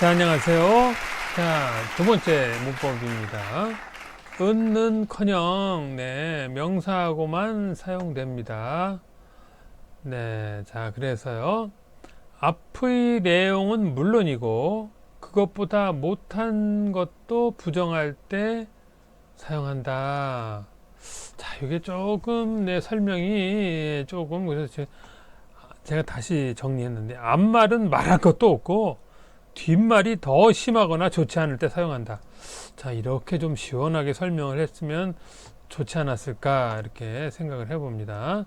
자, 안녕하세요. 자, 두 번째 문법입니다. 은는 커녕, 네, 명사하고만 사용됩니다. 네, 자, 그래서요. 앞의 내용은 물론이고, 그것보다 못한 것도 부정할 때 사용한다. 자, 이게 조금 내 설명이 조금 그래서 제- 제가 다시 정리했는데 앞말은 말할 것도 없고 뒷말이 더 심하거나 좋지 않을 때 사용한다. 자, 이렇게 좀 시원하게 설명을 했으면 좋지 않았을까 이렇게 생각을 해봅니다.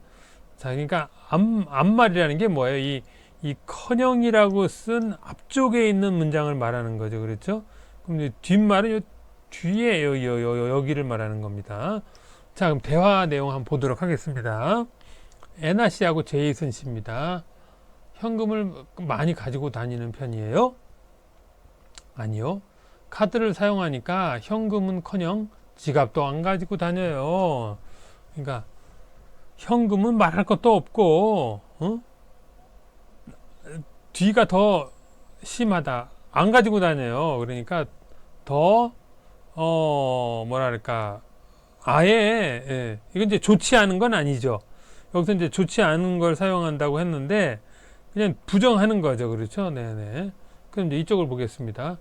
자, 그러니까 앞, 앞말이라는 게 뭐예요? 이, 이 커녕이라고 쓴 앞쪽에 있는 문장을 말하는 거죠. 그렇죠? 그럼 뒷말은 요 뒤에 요, 요, 요, 요, 여기를 말하는 겁니다. 자, 그럼 대화 내용 한번 보도록 하겠습니다. 애나 씨하고 제이슨 씨입니다. 현금을 많이 가지고 다니는 편이에요? 아니요. 카드를 사용하니까 현금은커녕 지갑도 안 가지고 다녀요. 그러니까 현금은 말할 것도 없고 어? 뒤가 더 심하다. 안 가지고 다녀요. 그러니까 더 어, 뭐랄까 아예 예. 이건 이제 좋지 않은 건 아니죠. 여기서 이제 좋지 않은 걸 사용한다고 했는데 그냥 부정하는 거죠. 그렇죠? 네네. 그럼 이제 이쪽을 보겠습니다.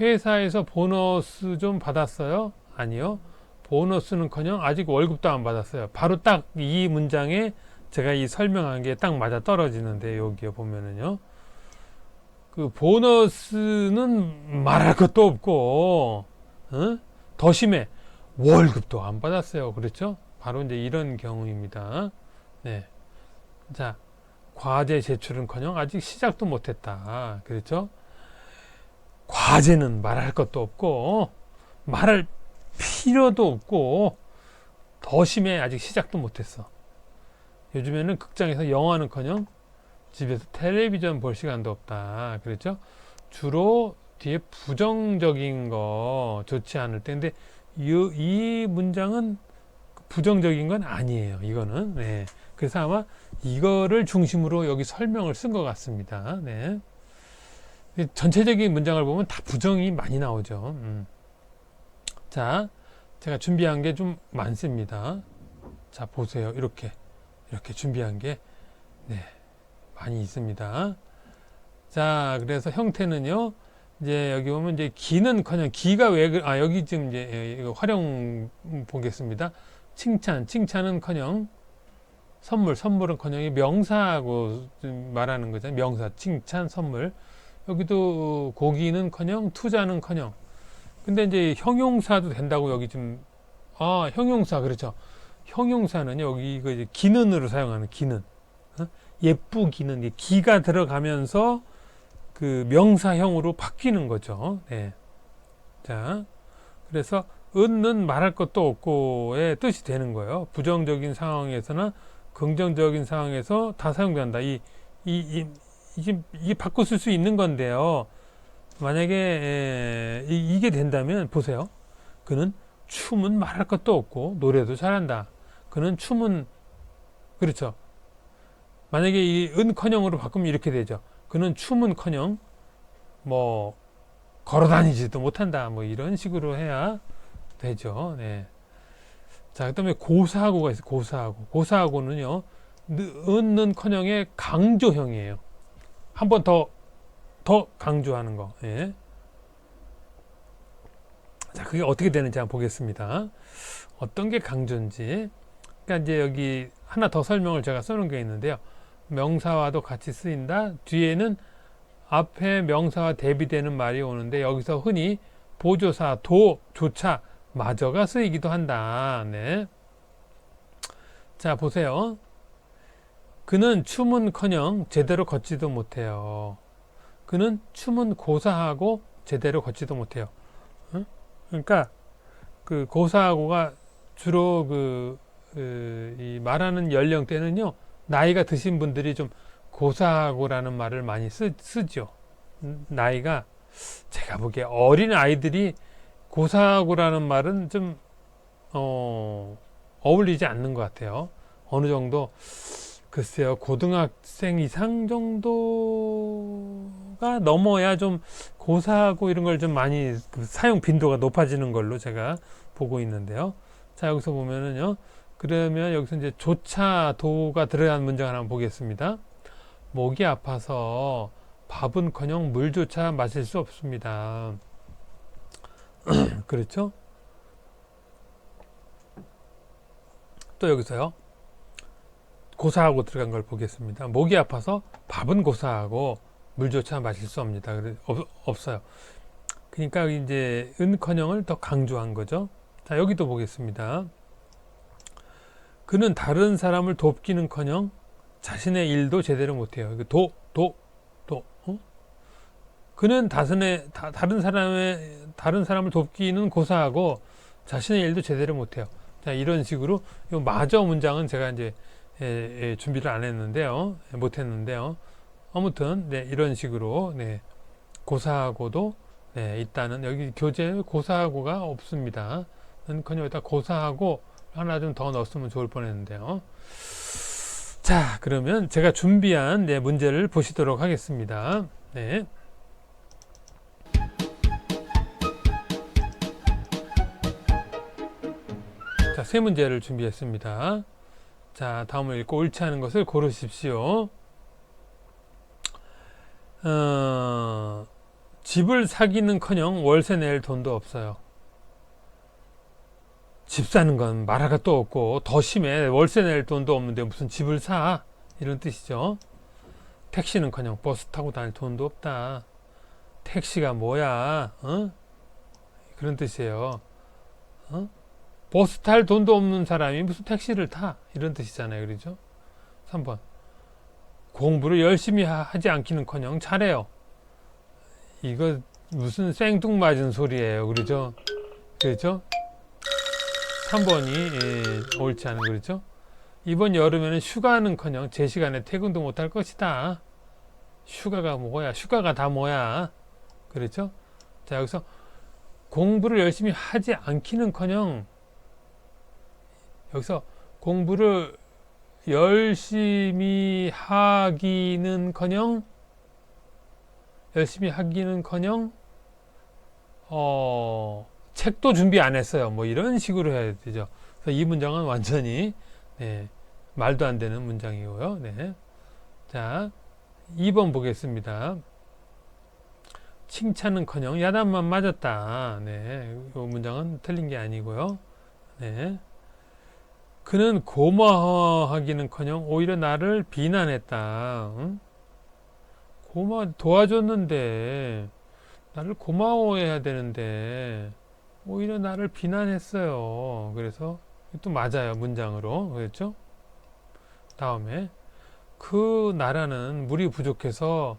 회사에서 보너스 좀 받았어요? 아니요. 보너스는커녕 아직 월급도 안 받았어요. 바로 딱 이 문장에 제가 이 설명한 게 딱 맞아 떨어지는데 여기에 보면은요. 그 보너스는 말할 것도 없고 어? 더 심해. 월급도 안 받았어요. 그렇죠? 바로 이제 이런 경우입니다. 네. 자, 과제 제출은커녕 아직 시작도 못했다. 그렇죠? 과제는 말할 것도 없고 말할 필요도 없고 더 심해 아직 시작도 못했어. 요즘에는 극장에서 영화는커녕 집에서 텔레비전 볼 시간도 없다. 그렇죠? 주로 뒤에 부정적인 거 좋지 않을 때 근데 이, 이 문장은 부정적인 건 아니에요. 이거는 네. 그래서 아마 이거를 중심으로 여기 설명을 쓴 것 같습니다. 네. 전체적인 문장을 보면 다 부정이 많이 나오죠. 음. 자, 제가 준비한 게 좀 많습니다. 자, 보세요. 이렇게. 이렇게 준비한 게, 네, 많이 있습니다. 자, 그래서 형태는요, 이제 여기 보면 이제 기는 커녕, 기가 왜, 그- 아, 여기 지금 이제 이거 활용 보겠습니다. 칭찬, 칭찬은 커녕, 선물, 선물은 커녕, 명사하고 말하는 거잖아요. 명사, 칭찬, 선물. 여기도 고기는커녕 투자는커녕. 근데 이제 형용사도 된다고 여기 좀아 형용사 그렇죠. 형용사는 여기 이거 이제 기는으로 사용하는 기는. 어? 예쁘기는. 이 기가 들어가면서 그 명사형으로 바뀌는 거죠. 네. 자 그래서 은는 말할 것도 없고의 뜻이 되는 거예요. 부정적인 상황에서나 긍정적인 상황에서 다 사용된다. 이, 이, 이 이게, 이게 쓸수 있는 건데요. 만약에 에, 이, 게 된다면 보세요. 그는 춤은 말할 것도 없고 노래도 잘한다. 그는 춤은 그렇죠. 만약에 이 은커녕으로 바꾸면 이렇게 되죠. 그는 춤은커녕 뭐 걸어다니지도 못한다. 뭐 이런 식으로 해야 되죠. 네. 자, 그다음에 고사하고가 있어요. 고사하고. 고사하고는요. 은는커녕의 강조형이에요. 한 번 더, 더 강조하는 거. 예. 자, 그게 어떻게 되는지 한번 보겠습니다. 어떤 게 강조인지. 그러니까 이제 여기 하나 더 설명을 제가 써놓은 게 있는데요. 명사와도 같이 쓰인다. 뒤에는 앞에 명사와 대비되는 말이 오는데 여기서 흔히 보조사, 도, 조차, 마저가 쓰이기도 한다. 네. 자, 보세요. 그는 춤은커녕 제대로 걷지도 못해요. 그는 춤은 고사하고 제대로 걷지도 못해요. 응? 그러니까 그 고사하고가 주로 그, 그, 이 말하는 연령대는요 나이가 드신 분들이 좀 고사하고라는 말을 많이 쓰, 쓰죠. 나이가 제가 보기에 어린 아이들이 고사하고라는 말은 좀 어, 어울리지 않는 것 같아요. 어느 정도 글쎄요, 고등학생 이상 정도 정도가 넘어야 좀 고사하고 이런 걸 좀 많이 그 사용 빈도가 높아지는 걸로 제가 보고 있는데요. 자, 여기서 보면은요. 그러면 여기서 이제 조차도가 들어간 문장 하나 보겠습니다. 목이 아파서 밥은 커녕 물조차 마실 수 없습니다. 그렇죠? 또 여기서요. 고사하고 들어간 걸 보겠습니다. 목이 아파서 밥은 고사하고 물조차 마실 수 없니다. 없, 없어요. 그러니까 이제 은커녕을 더 강조한 거죠. 자, 여기도 보겠습니다. 그는 다른 사람을 돕기는커녕 자신의 일도 제대로 못해요. 도, 도, 도. 어? 그는 다른의 다, 다른 사람의 다른 사람을 돕기는 고사하고 자신의 일도 제대로 못해요. 자, 이런 식으로 이 마저 문장은 제가 이제 예, 예, 준비를 안 했는데요, 예, 못 했는데요. 아무튼 네, 이런 식으로 네, 고사하고도 네, 있다는 여기 교재에 고사하고가 없습니다. 그냥 여기다 고사하고 하나 좀 더 넣었으면 좋을 뻔했는데요. 자, 그러면 제가 준비한 네, 문제를 보시도록 하겠습니다. 네. 자, 세 문제를 준비했습니다. 자, 다음을 읽고 옳지 않은 것을 고르십시오. 어, 집을 사기는커녕 월세 낼 돈도 없어요. 집 사는 건 말할 것도 없고 더 심해 월세 낼 돈도 없는데 무슨 집을 사 이런 뜻이죠. 택시는커녕 버스 타고 다닐 돈도 없다. 택시가 뭐야? 어? 그런 뜻이에요. 어? 버스 탈 돈도 없는 사람이 무슨 택시를 타? 이런 뜻이잖아요. 그러죠? 3번. 공부를 열심히 하- 하지 않기는커녕 잘해요. 이거 무슨 생뚱맞은 소리예요. 그러죠? 그렇죠? 3번이 예, 옳지 않은 그렇죠? 이번 여름에는 휴가는커녕 제 시간에 퇴근도 못할 것이다. 휴가가 뭐야? 휴가가 다 뭐야? 그렇죠? 자 여기서 공부를 열심히 하지 않기는커녕 여기서 공부를 열심히 하기는커녕 열심히 하기는커녕 어 책도 준비 안 했어요. 뭐 이런 식으로 해야 되죠. 그래서 이 문장은 완전히 네, 말도 안 되는 문장이고요. 네. 자, 2번 보겠습니다. 칭찬은커녕 야단만 맞았다. 네, 이 문장은 틀린 게 아니고요. 네. 그는 고마워하기는커녕 오히려 나를 비난했다. 응? 고마 도와줬는데 나를 고마워해야 되는데 오히려 나를 비난했어요. 그래서 또 맞아요 문장으로 그렇죠? 다음에 그 나라는 물이 부족해서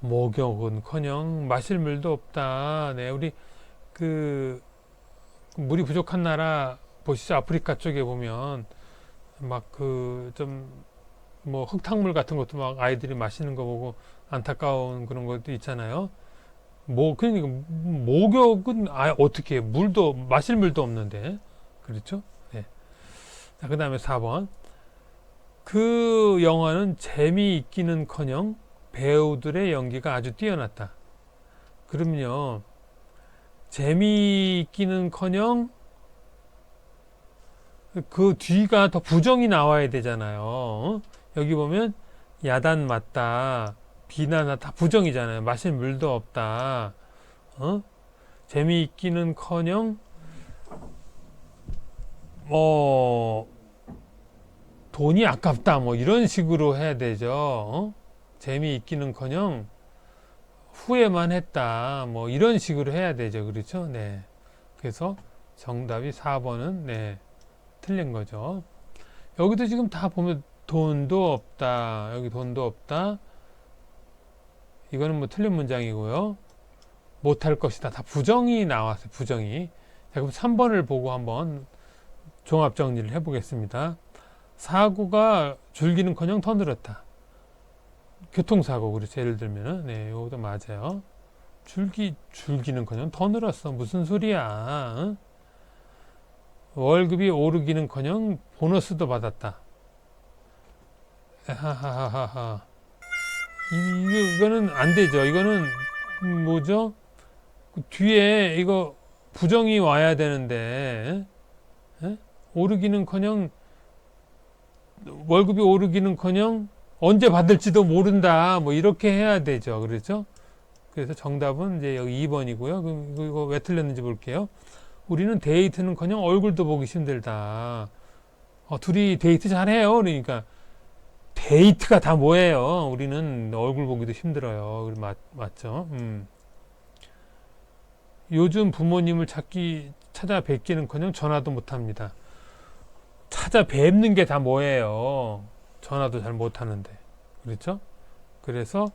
목욕은커녕 마실 물도 없다. 네, 우리 그 물이 부족한 나라 보시죠. 아프리카 쪽에 보면 막 그 좀 뭐 흙탕물 같은 것도 막 아이들이 마시는 거 보고 안타까운 그런 것도 있잖아요. 뭐 그러니까 목욕은 아 어떻게 해? 물도 마실 물도 없는데 그렇죠? 네. 자, 그다음에 4번. 그 영화는 재미있기는커녕 배우들의 연기가 아주 뛰어났다. 그러면요. 재미있기는커녕 그 뒤가 더 부정이 나와야 되잖아요. 어? 여기 보면 야단 맞다, 비난하다 부정이잖아요. 마실 물도 없다. 어? 재미있기는커녕 뭐 돈이 아깝다 뭐 이런 식으로 해야 되죠. 어? 재미있기는커녕 후회만 했다 뭐 이런 식으로 해야 되죠. 그렇죠? 네. 그래서 정답이 4번은 네. 틀린 거죠. 여기도 지금 다 보면 돈도 없다. 여기 돈도 없다. 이거는 뭐 틀린 문장이고요. 못할 것이다. 다 부정이 나왔어요. 부정이. 자, 그럼 3번을 보고 한번 종합 정리를 해보겠습니다. 사고가 줄기는커녕 더 늘었다. 교통사고 그렇죠. 예를 들면은 네, 이것도 맞아요. 줄기 줄기는커녕 더 늘었어. 무슨 소리야? 응? 월급이 오르기는커녕 보너스도 받았다. 하하하하하. 이, 이거는 안 되죠. 이거는 음, 뭐죠? 그 뒤에 이거 부정이 와야 되는데 예? 오르기는커녕 월급이 오르기는커녕 언제 받을지도 모른다. 뭐 이렇게 해야 되죠. 그렇죠? 그래서 정답은 이제 여기 2번이고요. 그럼 이거 왜 틀렸는지 볼게요. 우리는 데이트는커녕 얼굴도 보기 힘들다. 어, 둘이 데이트 잘해요. 그러니까 데이트가 다 뭐예요? 우리는 얼굴 보기도 힘들어요. 맞, 맞죠? 음. 요즘 부모님을 찾기 찾아뵙기는커녕 전화도 못합니다. 찾아뵙는 게 다 뭐예요? 전화도 잘 못하는데, 그렇죠? 그래서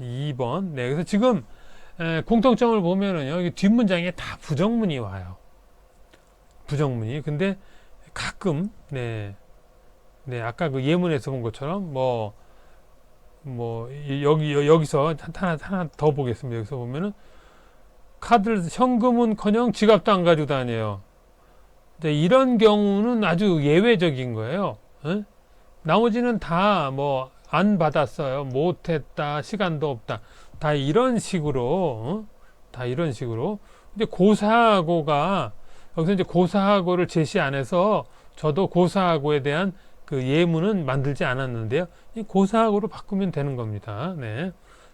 2번. 네, 그래서 지금 에, 공통점을 보면은요, 이 뒷문장에 다 부정문이 와요. 부정문이. 근데 가끔, 네, 네, 아까 그 예문에서 본 것처럼 뭐, 뭐, 이- 여기, 여- 여기서 하나, 하나 더 보겠습니다. 여기서 보면은 카드를, 현금은 커녕 지갑도 안 가지고 다녀요. 근데 이런 경우는 아주 예외적인 거예요. 예? 나머지는 다 뭐, 안 받았어요. 못했다. 시간도 없다. 다 이런 식으로, 어? 다 이런 식으로. 근데 고사하고가, 여기서 이제 고사하고를 제시 안 해서 저도 고사하고에 대한 그 예문은 만들지 않았는데요. 이 고사하고로 바꾸면 되는 겁니다. 네.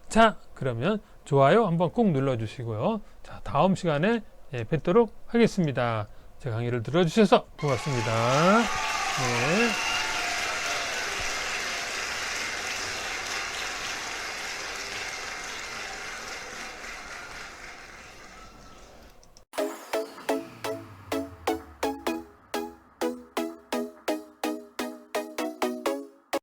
자, 그러면 좋아요 한번 꾹 눌러주시고요. 자, 다음 시간에 예, 뵙도록 하겠습니다. 제 강의를 들어주셔서 고맙습니다. 네.